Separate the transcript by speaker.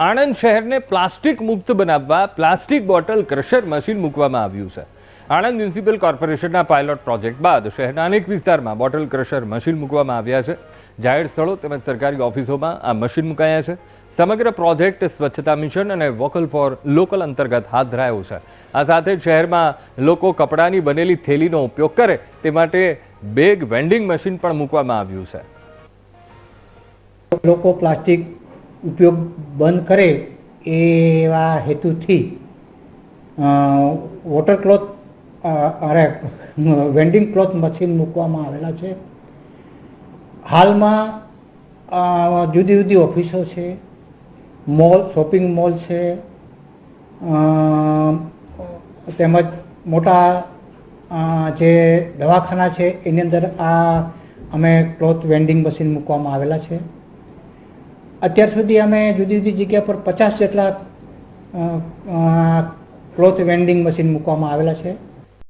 Speaker 1: આણંદ શહેરને પ્લાસ્ટિક મુક્ત બનાવવા, પ્લાસ્ટિક બોટલ ક્રશર મશીન મૂકવામાં આવ્યું છે. આણંદ મ્યુનિસિપલ કોર્પોરેશનના પાયલોટ પ્રોજેક્ટ બાદ શહેરના અનેક વિસ્તારમાં બોટલ ક્રશર મશીન મૂકવામાં આવ્યા છે. જાહેર સ્થળો તેમજ સરકારી ઓફિસોમાં આ મશીન મુકાયા છે. સમગ્ર પ્રોજેક્ટ સ્વચ્છતા મિશન અને વોકલ ફોર લોકલ અંતર્ગત હાથ ધરાયો છે. આ સાથે શહેરમાં લોકો કપડાની બનેલી થેલીનો ઉપયોગ કરે તે માટે બેગ વેન્ડિંગ મશીન પણ મૂકવામાં આવ્યું છે.
Speaker 2: લોકો પ્લાસ્ટિક ઉપયોગ બંધ કરે એવા હેતુથી વોટર ક્લોથ અરે વેન્ડિંગ ક્લોથ મશીન મૂકવામાં આવેલા છે. હાલમાં જુદી જુદી ઓફિસો છે, મોલ, શોપિંગ મોલ છે તેમજ મોટા જે દવાખાના છે, એની અંદર આ અમે ક્લોથ વેન્ડિંગ મશીન મૂકવામાં આવેલા છે. અત્યાર સુધી અમે જુદી જુદી જગ્યા પર પચાસ જેટલા ક્લોથ વેન્ડિંગ મશીન મૂકવામાં આવેલા છે.